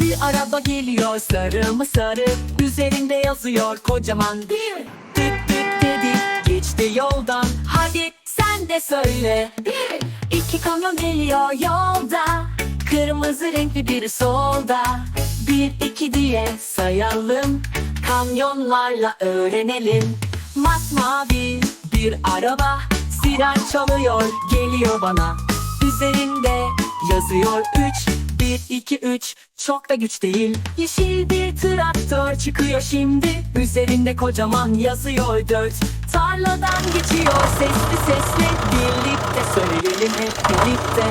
Bir araba geliyor sarı mı sarı Üzerinde yazıyor kocaman bir. Düt düt dedi geçti yoldan. Hadi sen de söyle. Bir İki kamyon geliyor yolda. Kırmızı renkli biri solda. Bir iki diye sayalım. Kamyonlarla öğrenelim. Masmavi bir araba Siren çalıyor geliyor bana. Üzerinde yazıyor üç Bir iki üç. Çok da güç değil. Yeşil bir traktör çıkıyor şimdi. Üzerinde kocaman yazıyor dört. Tarladan geçiyor sesli sesli. Birlikte söyleyelim hep birlikte.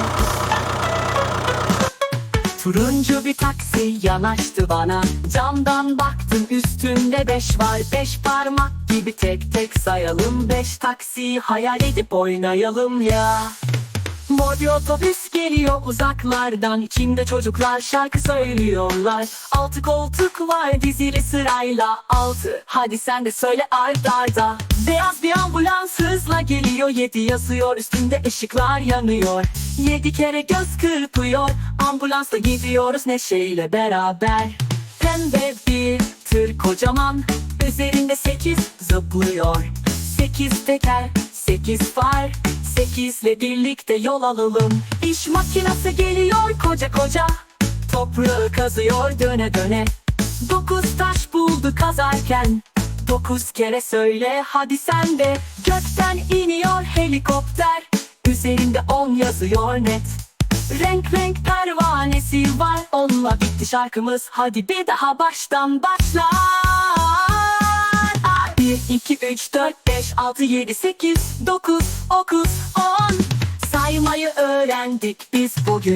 Turuncu bir taksi yanaştı bana. Camdan baktım üstünde beş var. Beş parmak gibi tek tek sayalım. Beş taksi hayal edip oynayalım ya Mor bir otobüs geliyor uzaklardan İçinde çocuklar şarkı söylüyorlar. Altı koltuk var dizili sırayla Altı. Hadi sen de söyle ard arda. Beyaz bir ambulans hızla geliyor Yedi yazıyor üstünde ışıklar yanıyor. Yedi kere göz kırpıyor Ambulansla gidiyoruz neşeyle beraber. Pembe bir tır kocaman Üzerinde sekiz zıplıyor. Sekiz teker, sekiz far. Sekizle birlikte yol alalım. İş makinesi geliyor koca koca. Toprağı kazıyor döne döne. Dokuz taş buldu kazarken. Dokuz kere söyle hadi sen de. Gökten iniyor helikopter. Üzerinde on yazıyor net. Renk renk pervanesi var. Onunla bitti şarkımız. Hadi bir daha baştan başla. 1, 2, 3, 4, 5, 6, 7, 8, 9, 9, 10 Saymayı öğrendik biz bugün